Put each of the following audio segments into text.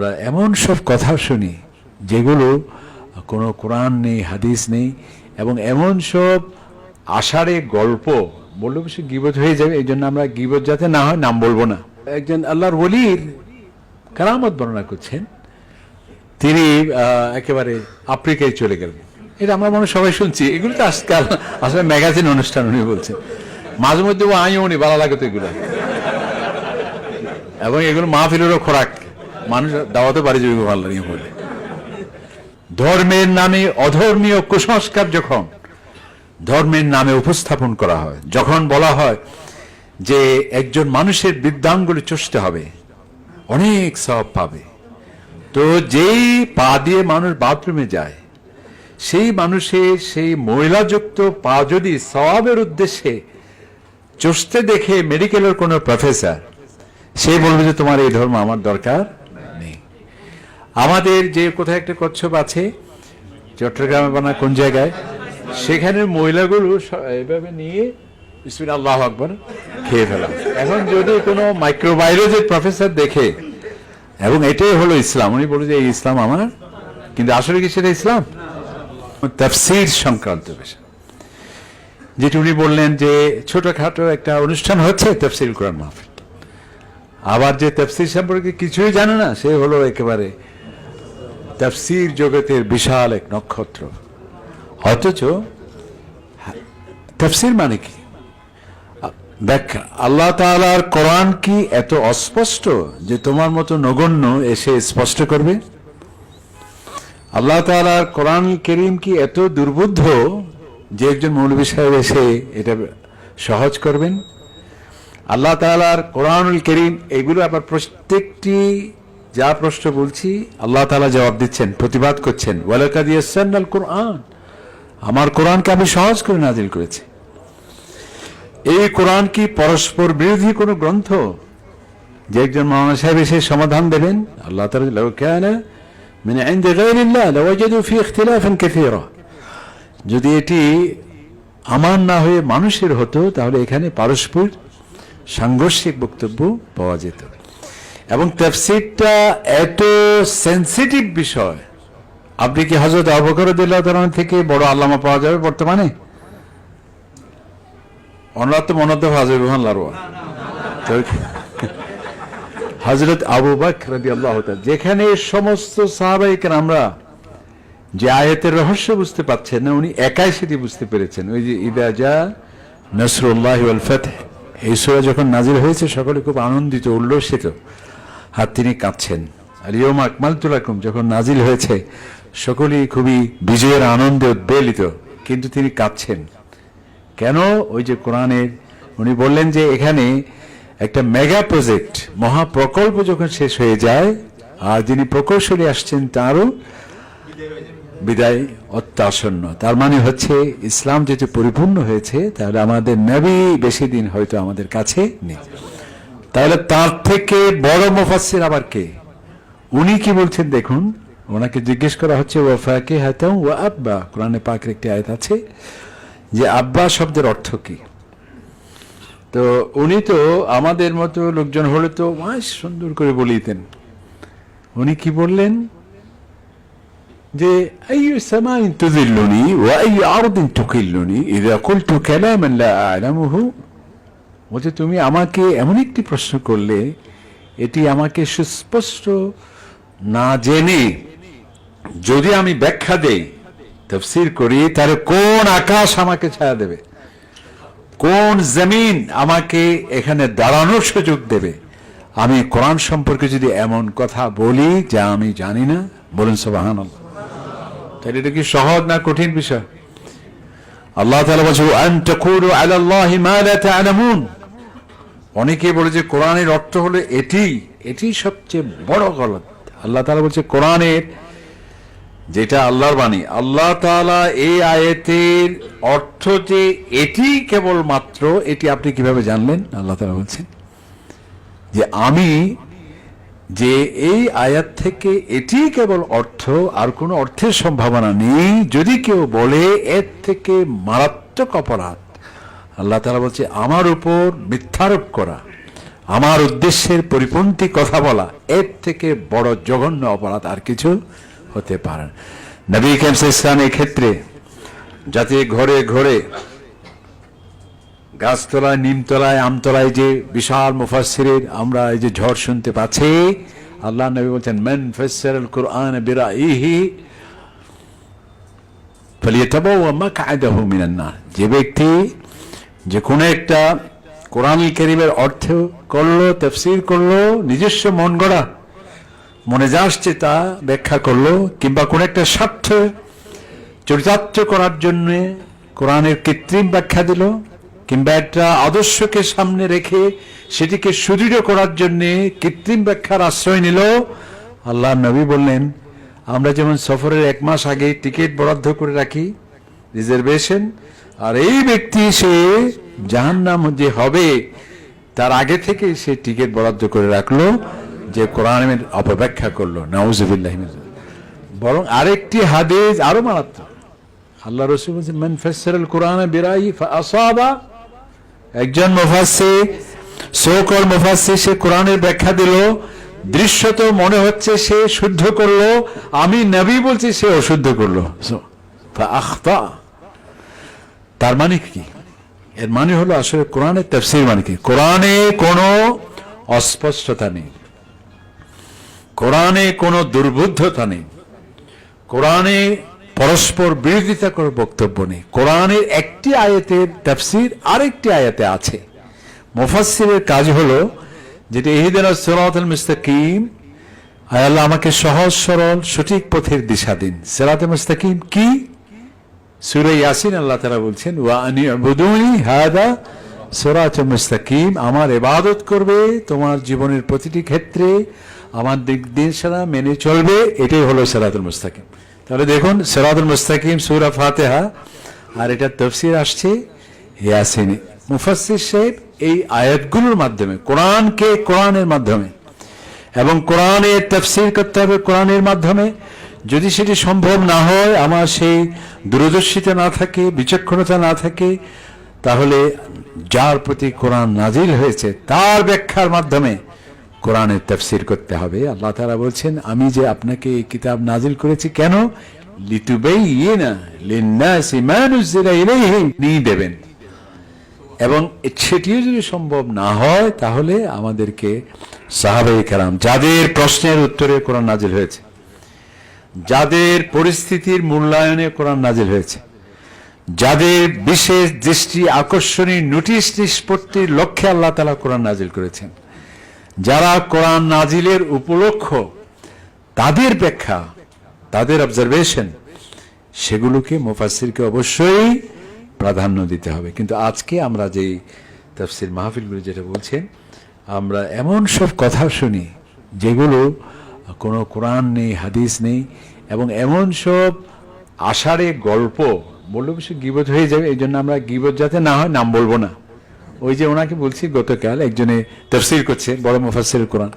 আমরা এমন সব কথা শুনি, যেগুলো কোনো কোরআন নেই, হাদিস নেই, এবং এমন সব আষাঢ়ে গল্প, বললে বেশি গিবত হয়ে যাবে, এই জন্য আমরা গিবত যাতে না হয়, নাম বলব না। একজন আল্লাহর ওলির কারামত বর্ণনা করছেন, তিনি একেবারে আফ্রিকায় চলে গেলেন। এটা আমরা মনে সবাই শুনছি, এগুলো তো আজকাল আসলে ম্যাগাজিন অনুষ্ঠান উনি বলছেন। মাঝে মধ্যে ও আইও উনি ভালো লাগে তো এগুলো। এবং এগুলো মাহফিলেরও খোরাক। মানুষ দাওয়াতে পারে যাবে ভালো লাগে বলে। ধর্মের নামে অধর্মীয় কুসংস্কার যখন ধর্মের নামে উপস্থাপন করা হয়, যখন বলা হয় যে একজন মানুষের বৃদ্ধাঙ্গুলি চষতে হবে, অনেক সব পাবে। তো যেই পা দিয়ে মানুষ বাথরুমে যায়, সেই মানুষের সেই মহিলাযুক্ত পা যদি সওয়াবের উদ্দেশ্যে চষতে দেখে মেডিকেলের কোনো প্রফেসর সে বলবে যে তোমার এই ধর্ম আমার দরকার। আমাদের যে কোথায় একটা কচ্ছপ আছে, চট্টগ্রামে বানা কোন জায়গায়, সেখানের মহিলাগুলো এভাবে নিয়ে বিসমিল্লাহ, আল্লাহ আকবর খেয়ে ফেলাম এখন যদি কোনো মাইক্রোবায়োলজির প্রফেসর দেখে, এবং এটাই হলো ইসলাম, উনি বলে যে এই ইসলাম আমার, কিন্তু আসলে কি সেটা ইসলাম? তাফসির সংক্রান্ত বিষয়। যেটি উনি বললেন যে ছোটখাটো একটা অনুষ্ঠান হচ্ছে তফসিল কোরআন মাহফিল। আবার যে তফসির সম্পর্কে কিছুই জানে না, সে হলো একেবারে তফসির জগতের বিশাল এক নক্ষত্র। অথচ তফসির মানে কি? ব্যাখ্যা আল্লাহ তাআলার কোরআন কি এত অস্পষ্ট যে তোমার মতো নগণ্য এসে স্পষ্ট করবে? আল্লাহ তাআলার কোরআন করিম কি এত দুর্বুদ্ধ যে একজন মৌলবী সাহেব এসে এটা সহজ করবেন? আল্লাহ তাআলার কোরআনুল করিম, এগুলো আবার প্রত্যেকটি যা প্রশ্ন বলছি, আল্লাহ তালা জবাব দিচ্ছেন, প্রতিবাদ করছেন। ইয়াসসারনাল কোরআন আমার কোরআনকে আমি সহজ করে নাজিল করেছি। এই কোরআন কি পরস্পর বিরোধী কোনো গ্রন্থ? যে একজন মাওলানা সাহেব এসে সমাধান দেবেন, আল্লাহ কাসীরা। যদি এটি আমার না হয়ে মানুষের হতো, তাহলে এখানে পারস্পর সাংঘর্ষিক বক্তব্য পাওয়া যেত এবং তাফসীরটা এত সেনসিটিভ বিষয়। আপনি কি হজরত আবকরদুল্লাহ থেকে বড় আল্লামা পাওয়া যাবে বর্তমানে? ওনার তো মনে হতো হাজর রুহান লারোয়া হজরত আবু বকর তাআলা, যেখানে সমস্ত সাহাবাইকে আমরা যে আয়াতের রহস্য বুঝতে পারছেন না, উনি একাই সেটি বুঝতে পেরেছেন। ওই যে ইদা যা নসরুল্লাহ ওয়াল এই সূরা যখন নাজির হয়েছে, সকলে খুব আনন্দিত, উল্লসিত। আর তিনি কাঁদছেন আর ইয়ম আকমালতু লাকুম যখন নাজিল হয়েছে, সকলেই খুবই বিজয়ের আনন্দে উদ্বেলিত, কিন্তু তিনি কাঁদছেন কেন? ওই যে কোরআনের, উনি বললেন যে এখানে একটা মেগা প্রজেক্ট মহাপ্রকল্প যখন শেষ হয়ে যায়, আর যিনি প্রকৌশলী আসছেন তারও বিদায় অত্যাসন্ন। তার মানে হচ্ছে ইসলাম যেহেতু পরিপূর্ণ হয়েছে, তাহলে আমাদের নবী বেশি দিন হয়তো আমাদের কাছে নেই। তাহলে তার থেকে বড় মুফাসসির আবার কে? উনি কি বলছেন দেখুন, ওনাকে জিজ্ঞেস করা হচ্ছে ওয়াফাকে হাতাম ও আব্বা? কোরআনে পাকের একটি আয়াত আছে যে আব্বা শব্দের অর্থ কি? তো উনি তো আমাদের মতো লোকজন হলে তো মাস সুন্দর করে বলিতেন। উনি কি বললেন? যে, আইয়ু সামাইন তুযিল্লুনি ওয়া আইয়ু আরদিন তুকিল্লুনি ইযা কুলতু কালামান লা আ'লামুহু বলছে, তুমি আমাকে এমন একটি প্রশ্ন করলে, এটি আমাকে সুস্পষ্ট না জেনে যদি আমি ব্যাখ্যা দেই, তফসির করি, তাহলে কোন আকাশ আমাকে ছায়া দেবে? কোন জমিন আমাকে এখানে দাঁড়ানোর সুযোগ দেবে? আমি কোরআন সম্পর্কে যদি এমন কথা বলি, যা আমি জানি না, বলুন সবাহান তাহলে এটা কি সহজ না কঠিন বিষয়? আল্লাহ তাআলা বলছে অনেকে বলে যে কোরআনের অর্থ হলো এটি এটি সবচেয়ে বড় গলত। আল্লাহ তাআলা বলছে কোরআনের, যেটা আল্লাহর বাণী। আল্লাহ তাআলা এই আয়াতের অর্থ যে এটি কেবল মাত্র এটি আপনি কীভাবে জানলেন? আল্লাহ তাআলা বলছেন যে আমি যে এই আয়াত থেকে এটি কেবল অর্থ, আর কোনো অর্থের সম্ভাবনা নেই। যদি কেউ বলে এর থেকে মারাত্মক অপরাধ আল্লাহ তাআলা বলছে, আমার উপর মিথ্যারোপ করা, আমার উদ্দেশ্যের পরিপন্থী কথা বলা, এর থেকে বড় জঘন্য অপরাধ আর কিছু হতে পারে নবী কেমস ইসলাম ক্ষেত্রে যাতে ঘরে ঘরে গাছতলায়, নিমতলায়, আমতলায় যে বিশাল মুফাসসিরের আমরা এই যে ঝড় শুনতে পাচ্ছি, আল্লাহ নবী বলছেন, মান ফাসসারাল কুরআন মাকআদাহু মিনান নার যে ব্যক্তি যে কোনো একটা কোরআন কারীমের অর্থ করল, তাফসীর করল, নিজস্ব মন গড়া, মনে যা আসছে তা ব্যাখ্যা করল, কিংবা কোন একটা স্বার্থ চরিতার্থ করার জন্য কোরআনের কৃত্রিম ব্যাখ্যা দিল, কিংবা একটা আদর্শকে সামনে রেখে সেটিকে সুদৃঢ় করার জন্য কৃত্রিম ব্যাখ্যার আশ্রয় নিল। আল্লাহ নবী বললেন, আমরা যেমন সফরের এক মাস আগে টিকিট বরাদ্দ করে রাখি, রিজার্ভেশন আর এই ব্যক্তি সে জাহান্নাম যে হবে তার আগে থেকে সে টিকিট বরাদ্দ করে রাখল যে কোরআনের অপব্যাখ্যা করল। নাউজুবিল্লাহ বরং আরেকটি হাদিস আরও মারাত্মক। আল্লাহ রসুল বলছেন মান ফাসসারাল কোরআনে বিরাই ফাসাবা একজন মুফাসসি সোকল মুফাসসি সে কোরআনের ব্যাখ্যা দিল দৃশ্যত মনে হচ্ছে সে শুদ্ধ করল আমি নবী বলছি সে অশুদ্ধ করল। So, ফাআখতা। তার মানে কি? এর মানে হলো আসলে কোরআনের তাফসীর মানে কি? কোরআনে কোনো অস্পষ্টতা নেই। কোরআনে কোনো দুর্বুদ্ধতা নেই। কোরআনে পরস্পর বিরোধিতা করে বক্তব্য নেই। কোরআনের একটি আয়াতের তাফসীর আরেকটি আয়াতে আছে। মুফাসসিরের কাজ হলো যেটা ইহদিনাস সিরাতাল মুস্তাকিম আয় আল্লাহ আমাকে সহজ সরল সঠিক পথের দিশা দিন। সিরাতে মুস্তাকিম কি? সূরা ইয়াসিন আল্লাহ তাআলা বলছেন, ওয়া আনি হাদা সিরাতুল মুস্তাকিম আমার এবাদত করবে তোমার জীবনের প্রতিটি ক্ষেত্রে, আমার দিক দিশা মেনে চলবে, এটাই হলো সিরাতুল মুস্তাকিম। তাহলে দেখুন, সিরাতুল মুস্তাকিম সূরা ফাতিহা, আর এটা তফসির আসছে ইয়াসিনে। মুফাসসির সাহেব এই আয়াতগুলোর মাধ্যমে, কোরআনকে কোরআনের মাধ্যমে, এবং কোরআনের তফসির করতে হবে কোরআনের মাধ্যমে যদি সেটি সম্ভব না হয়, আমার সেই দূরদর্শিতা না থাকে, বিচক্ষণতা না থাকে, তাহলে যার প্রতি কোরআন নাজিল হয়েছে, তার ব্যাখ্যার মাধ্যমে কোরআনের তফসির করতে হবে। আল্লাহ তাআলা বলছেন, আমি যে আপনাকে এই কিতাব নাজিল করেছি কেন? ইলাইহিম। নিয়ে দেবেন। এবং সেটিও যদি সম্ভব না হয়, তাহলে আমাদেরকে সাহাবাই কারাম যাদের প্রশ্নের উত্তরে কোরআন নাজিল হয়েছে যাদের পরিস্থিতির মূল্যায়নে কোরআন নাজিল হয়েছে, যাদের বিশেষ দৃষ্টি আকর্ষণীয় নোটিশ নিষ্পত্তির লক্ষ্যে আল্লাহ তালা কোরআন নাজিল করেছেন, যারা কোরআন নাজিলের উপলক্ষ, তাদের ব্যাখ্যা, তাদের অবজারভেশন সেগুলোকে মুফাসসিরকে অবশ্যই প্রাধান্য দিতে হবে। কিন্তু আজকে আমরা যেই তাফসির মাহফিলগুলো যেটা বলছেন, আমরা এমন সব কথা শুনি, যেগুলো কোনো কোরআন নেই, হাদিস নেই এবং এমন সব আষাঢ়ে গল্প, বললে অবশ্য গিবত হয়ে যাবে, এই জন্য আমরা গিবত যাতে না হয় নাম বলব না। ওই যে ওনাকে বলছি গতকাল একজনে তফসির করছে, বড় মুফাসসির কোরআন।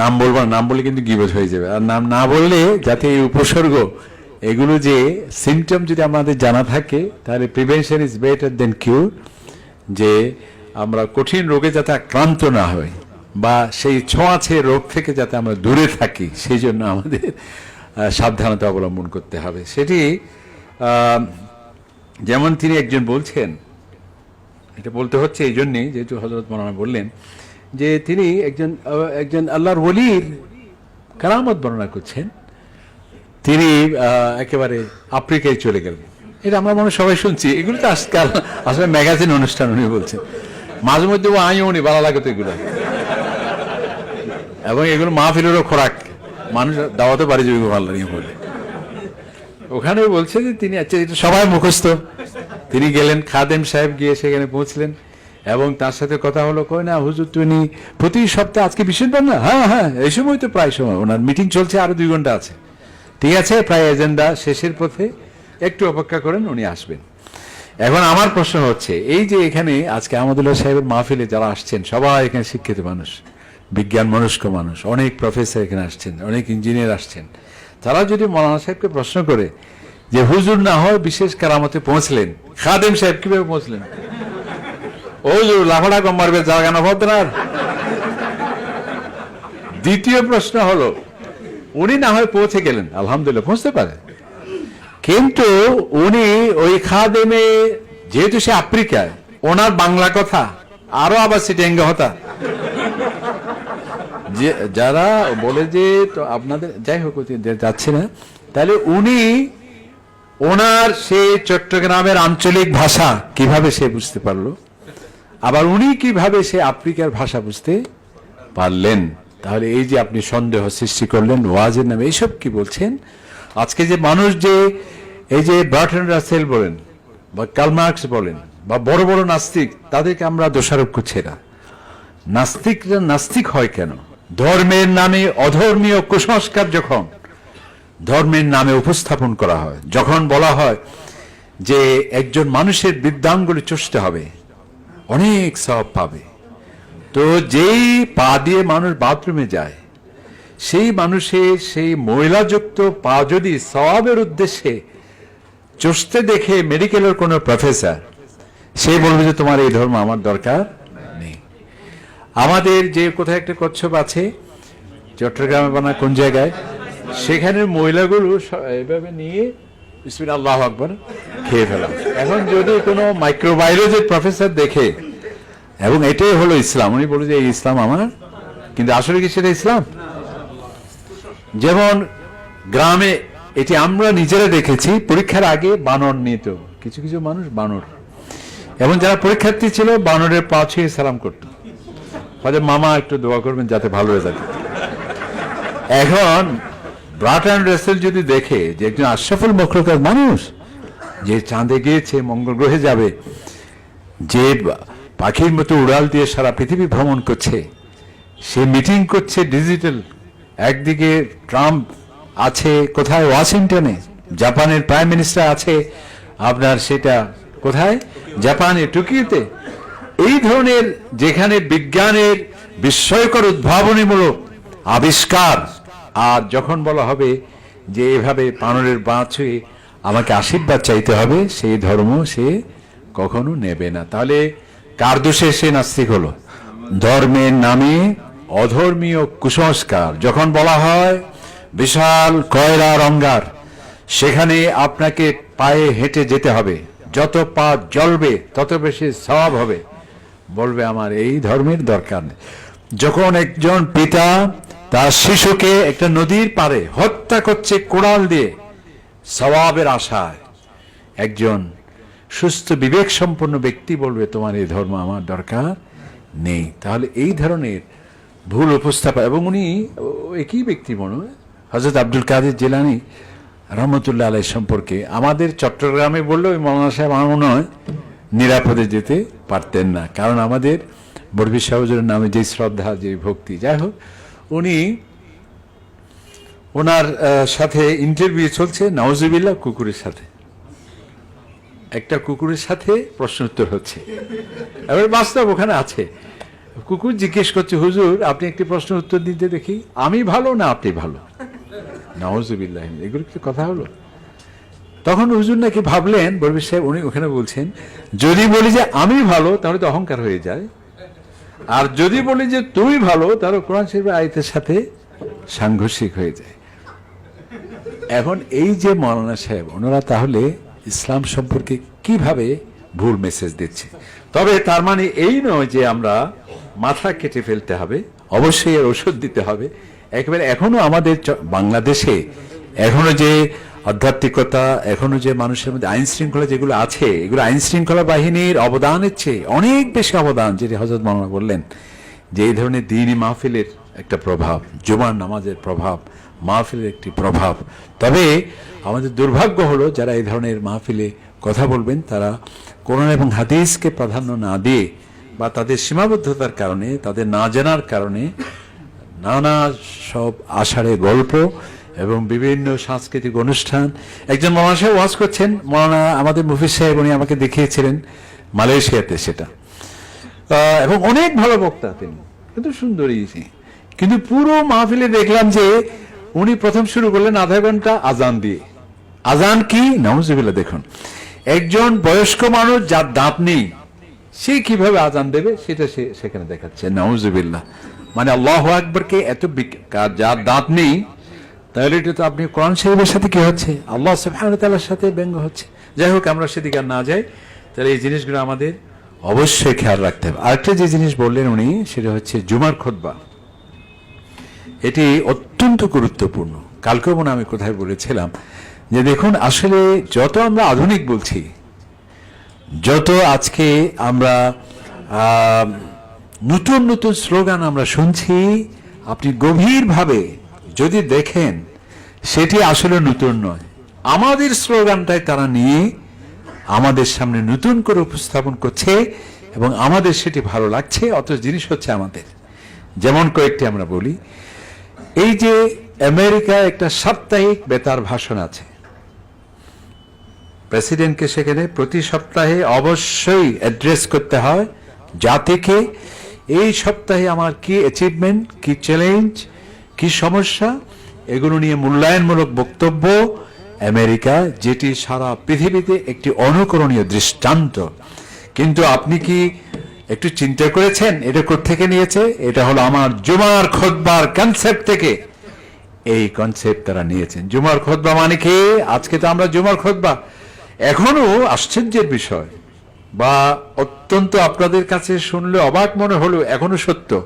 নাম বলব না, নাম বললে কিন্তু গিবত হয়ে যাবে। আর নাম না বললে যাতে এই উপসর্গ, এগুলো যে সিমটম যদি আমাদের জানা থাকে, তাহলে prevention is better than cure যে আমরা কঠিন রোগে যাতে আক্রান্ত না হই। বা সেই ছোঁয়াছে রোগ থেকে যাতে আমরা দূরে থাকি, সেই জন্য আমাদের সাবধানতা অবলম্বন করতে হবে। সেটি যেমন তিনি একজন বলছেন, এটা বলতে হচ্ছে এই জন্যে যেহেতু হজরত মৌলানা বললেন, যে তিনি একজন একজন আল্লাহর ওলির কারামত বর্ণনা করছেন। তিনি একেবারে আফ্রিকায় চলে গেলেন। এটা আমরা মনে সবাই শুনছি। এগুলো তো আজকাল আসলে ম্যাগাজিন অনুষ্ঠান উনি বলছেন। মাঝে মধ্যে ও আইও উনি ভালো লাগে তো এগুলো। এবং এগুলো মাহফিলেরও খোরাক। মানুষ দাওয়াতে পারি যাবে ভালো লাগে বলে। ওখানে বলছে যে তিনি আচ্ছা এটা সবাই মুখস্থ। তিনি গেলেন, খাদেম সাহেব গিয়ে সেখানে পৌঁছলেন এবং তার সাথে কথা হলো, কই না, হুজুর তুমি প্রতি সপ্তাহে আজকে বিশেষ না? হ্যাঁ হ্যাঁ এই সময় তো প্রায় সময়। ওনার মিটিং চলছে আরও দুই ঘণ্টা আছে। ঠিক আছে, প্রায় এজেন্ডা শেষের পথে একটু অপেক্ষা করেন, উনি আসবেন। এখন আমার প্রশ্ন হচ্ছে, এই যে এখানে আজকে আহমদুল্লাহ সাহেবের মাহফিলে যারা আসছেন, সবাই এখানে শিক্ষিত মানুষ। বিজ্ঞান মনস্ক মানুষ। অনেক প্রফেসর এখানে আসছেন, অনেক ইঞ্জিনিয়ার আসছেন। তারা যদি মৌলানা সাহেবকে প্রশ্ন করে যে হুজুর না হয় বিশেষ কারামতে পৌঁছলেন, খাদেম সাহেব কীভাবে পৌঁছলেন? ওই লাফাটা কম মারবে জায়গা না দ্বিতীয় প্রশ্ন হলো, উনি না হয় পৌঁছে গেলেন, আলহামদুলিল্লাহ পৌঁছতে পারে। কিন্তু উনি ওই খাদেমে, যেহেতু সে আফ্রিকায়, ওনার বাংলা কথা, আরও আবার সিটেঙ্গে হতা। যে, যারা বলে যে, তো আপনাদের, যাই হোক যাচ্ছে না, তাহলে উনি ওনার সেই চট্টগ্রামের আঞ্চলিক ভাষা কীভাবে সে বুঝতে পারল? আবার উনি কীভাবে সে আফ্রিকার ভাষা বুঝতে পারলেন? তাহলে এই যে আপনি সন্দেহ সৃষ্টি করলেন, ওয়াজের নামে, এইসব কি বলছেন? আজকে যে মানুষ যে, এই যে বার্টন রাসেল বলেন, বা কালমার্কস বলেন, বা বড় বড় নাস্তিক, তাদেরকে আমরা দোষারোপ করছি না। নাস্তিকরা নাস্তিক হয় কেন? ধর্মের নামে অধর্মীয় কুসংস্কার যখন ধর্মের নামে উপস্থাপন করা হয়, যখন বলা হয় যে একজন মানুষের বৃদ্ধাঙ্গুলি চষতে হবে, অনেক সব পাবে। তো যেই পা দিয়ে মানুষ বাথরুমে যায়, সেই মানুষের সেই মহিলাযুক্ত পা যদি সবাবের উদ্দেশ্যে চষতে দেখে মেডিকেলের কোনো প্রফেসর, সে বলবে যে তোমার এই ধর্ম আমার দরকার আমাদের যে কোথায় একটা কচ্ছপ আছে, চট্টগ্রামে বানা কোন জায়গায় সেখানের মহিলাগুলো এভাবে নিয়ে বিসমিল আল্লাহ আকবর খেয়ে ফেলা এখন যদি কোনো মাইক্রোবায়োলজির প্রফেসর দেখে, এবং এটাই হলো ইসলাম, উনি বলে যে ইসলাম আমার, কিন্তু আসলে কি সেটা ইসলাম? যেমন গ্রামে এটি আমরা নিজেরা দেখেছি, পরীক্ষার আগে বানর নিত, কিছু কিছু মানুষ বানর। এবং যারা পরীক্ষার্থী ছিল, বানরের পা ছুঁয়ে সালাম করতো। হয়তো মামা একটু দোয়া করবেন যাতে ভালো রেজাল্ট এখন ব্রাটান রেসেল যদি দেখে যে একজন আশরাফুল মখলুকার মানুষ, যে চাঁদে গিয়েছে, মঙ্গল গ্রহে যাবে, যে পাখির মতো উড়াল দিয়ে সারা পৃথিবী ভ্রমণ করছে, সে মিটিং করছে ডিজিটাল একদিকে ট্রাম্প আছে, কোথায়? ওয়াশিংটনে। জাপানের প্রাইম মিনিস্টার আছে, আপনার সেটা কোথায়? জাপানে টোকিওতে। এই ধরনের যেখানে বিজ্ঞানের বিস্ময়কর উদ্ভাবনীমূলক আবিষ্কার, আর যখন বলা হবে যে এভাবে পানরের বাঁ ছুঁয়ে আমাকে আশীর্বাদ চাইতে হবে, সেই ধর্ম সে কখনো নেবে না। তাহলে কার দোষে সে নাস্তিক হলো? ধর্মের নামে অধর্মীয় কুসংস্কার। যখন বলা হয় বিশাল কয়লা রঙ্গার, সেখানে আপনাকে পায়ে হেঁটে যেতে হবে। যত পা জ্বলবে, তত বেশি সওয়াব হবে। বলবে, আমার এই ধর্মের দরকার নেই। যখন একজন পিতা তার শিশুকে একটা নদীর পারে হত্যা করছে কোড়াল দিয়ে, সওয়াবের আশায়, একজন সুস্থ বিবেক সম্পন্ন ব্যক্তি বলবে, তোমার এই ধর্ম আমার দরকার নেই। তাহলে এই ধরনের ভুল উপস্থাপন, এবং উনি একই ব্যক্তি মনে হজরত আব্দুল কাদের জেলানি রহমতুল্লাহ আলাই সম্পর্কে আমাদের চট্টগ্রামে বললে ওই মৌলানা সাহেব আমার মনে হয় নিরাপদে যেতে পারতেন না। কারণ আমাদের বরবি সাহজের নামে যে শ্রদ্ধা, যে ভক্তি, যাই হোক, উনি ওনার সাথে ইন্টারভিউ চলছে নওয়াজুবিল্লাহ কুকুরের সাথে। একটা কুকুরের সাথে প্রশ্ন উত্তর হচ্ছে। এবার বাস্তব ওখানে আছে। কুকুর জিজ্ঞেস করছে, হুজুর, আপনি একটি প্রশ্ন উত্তর দিতে দেখি? আমি ভালো না, আপনি ভালো? নওয়াজুবিল্লাহ, এগুলো কি কথা হলো? তখন হুজুর নাকি ভাবলেন, বরবি সাহেব, উনি ওখানে বলছেন, যদি বলি যে আমি ভালো, তাহলে তো অহংকার হয়ে যায়। আর যদি বলি যে তুমি ভালো, তাহলে কোরআন শরীফের আয়তের সাথে সাংঘর্ষিক হয়ে যায়। এখন এই যে মৌলানা সাহেব, ওনারা তাহলে ইসলাম সম্পর্কে কীভাবে ভুল মেসেজ দিচ্ছে? তবে তার মানে এই নয় যে আমরা মাথা কেটে ফেলতে হবে, অবশ্যই এর ওষুধ দিতে হবে। একেবারে এখনও আমাদের বাংলাদেশে এখনও যে আধ্যাত্মিকতা এখনও যে মানুষের মধ্যে আইন শৃঙ্খলা যেগুলো আছে, এগুলো আইন শৃঙ্খলা বাহিনীর অবদানের চেয়ে অনেক বেশি অবদান, যেটি হজরত মামলা বললেন যে এই ধরনের দিনই মাহফিলের একটা প্রভাব, জুমার নামাজের প্রভাব, মাহফিলের একটি প্রভাব। তবে আমাদের দুর্ভাগ্য হলো যারা এই ধরনের মাহফিলে কথা বলবেন, তারা কোরআন এবং হাদিসকে প্রাধান্য না দিয়ে বা তাদের সীমাবদ্ধতার কারণে, তাদের না জানার কারণে নানা সব আষাঢ়ে গল্প এবং বিভিন্ন সাংস্কৃতিক অনুষ্ঠান। একজন মৌলানা সাহেব ওয়াজ করছেন। মৌলানা আমাদের মুফিস সাহেব, উনি আমাকে দেখিয়েছিলেন মালয়েশিয়াতে সেটা। এবং অনেক ভালো বক্তা তিনি। কিন্তু সুন্দরী কিন্তু পুরো মাহফিলে দেখলাম যে উনি প্রথম শুরু করলেন আধা ঘণ্টা আজান দিয়ে। আজান কি? নাউজুবিল্লাহ, দেখুন। একজন বয়স্ক মানুষ যার দাঁত নেই, সে কীভাবে আজান দেবে সেটা সে সেখানে দেখাচ্ছে। নাউজুবিল্লাহ। মানে আল্লাহ আকবরকে এত যার দাঁত নেই তাহলে এটা তো আপনি কোরআন শরীফের সাথে কি হচ্ছে? আল্লাহ ওয়া সাথে ব্যঙ্গ হচ্ছে। যাই হোক, আমরা সেদিকে আর না যাই। তাহলে এই জিনিসগুলো আমাদের অবশ্যই খেয়াল রাখতে হবে। আরেকটা যে জিনিস বললেন উনি, সেটা হচ্ছে জুমার খুতবা এটি অত্যন্ত গুরুত্বপূর্ণ। কালকেও মনে আমি কোথায় বলেছিলাম যে দেখুন, আসলে যত আমরা আধুনিক বলছি, যত আজকে আমরা নতুন নতুন স্লোগান আমরা শুনছি, আপনি গভীরভাবে যদি দেখেন, সেটি আসলে নতুন নয়। আমাদের স্লোগানটাই তারা নিয়ে আমাদের সামনে নতুন করে উপস্থাপন করছে এবং আমাদের সেটি ভালো লাগছে অত জিনিস হচ্ছে আমাদের। যেমন কয়েকটি আমরা বলি। এই যে আমেরিকা একটা সাপ্তাহিক বেতার ভাষণ আছে। প্রেসিডেন্টকে সেখানে প্রতি সপ্তাহে অবশ্যই অ্যাড্রেস করতে হয়। জাতিকে এই সপ্তাহে আমার কি অ্যাচিভমেন্ট কি চ্যালেঞ্জ কি সমস্যা? এগুলো নিয়ে মূল্যায়নমূলক বক্তব্য। আমেরিকা, যেটি সারা পৃথিবীতে একটি অনুকরণীয় দৃষ্টান্ত। কিন্তু আপনি কি একটু চিন্তা করেছেন, এটা থেকে নিয়েছে? এটা হলো আমার জুমার খোদবার কনসেপ্ট থেকে। এই কনসেপ্ট তারা নিয়েছেন। জুমার খোদবা মানে কি? আজকে তো আমরা জুমার খোদবা। এখনও আশ্চর্যের বিষয়। বা অত্যন্ত আপনাদের কাছে শুনলে অবাক মনে হলো, এখনও সত্য।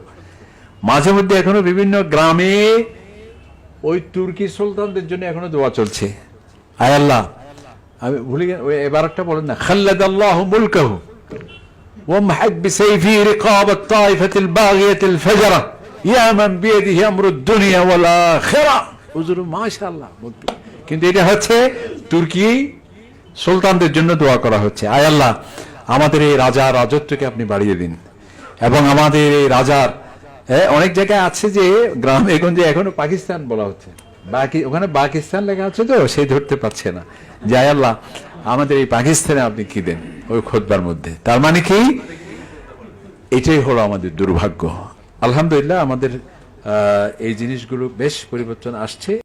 মাঝে মধ্যে এখনো বিভিন্ন গ্রামে ওই তুর্কি সুলতানদের জন্য এখনো দোয়া চলছে আয় আল্লাহ আমি ভুলে গেলাম ওই এবার একটা বলেন না খাল্লাদ আল্লাহ মুলকাহু وامحك بسيفه رقاب الطائفة الباغية الفجرة يا من بيده أمر الدنيا والآخرة হুজুর মাশাআল্লাহ কিন্তু এটা হচ্ছে তুর্কি সুলতানদের জন্য দোয়া করা হচ্ছে আয় আল্লাহ আমাদের এই রাজা রাজত্বকে আপনি বাড়িয়ে দিন এবং আমাদের এই রাজার হ্যাঁ, অনেক জায়গায় আছে যে গ্রামে গঞ্জে এখনও পাকিস্তান বলা হচ্ছে। বাকি ওখানে পাকিস্তান লেখা আছে তো সে ধরতে পারছে না। যাই আল্লাহ আমাদের এই পাকিস্তানে আপনি কি দেন ওই খোদবার মধ্যে? তার মানে কি? এটাই হলো আমাদের দুর্ভাগ্য। আলহামদুলিল্লাহ আমাদের এই জিনিসগুলো বেশ পরিবর্তন আসছে।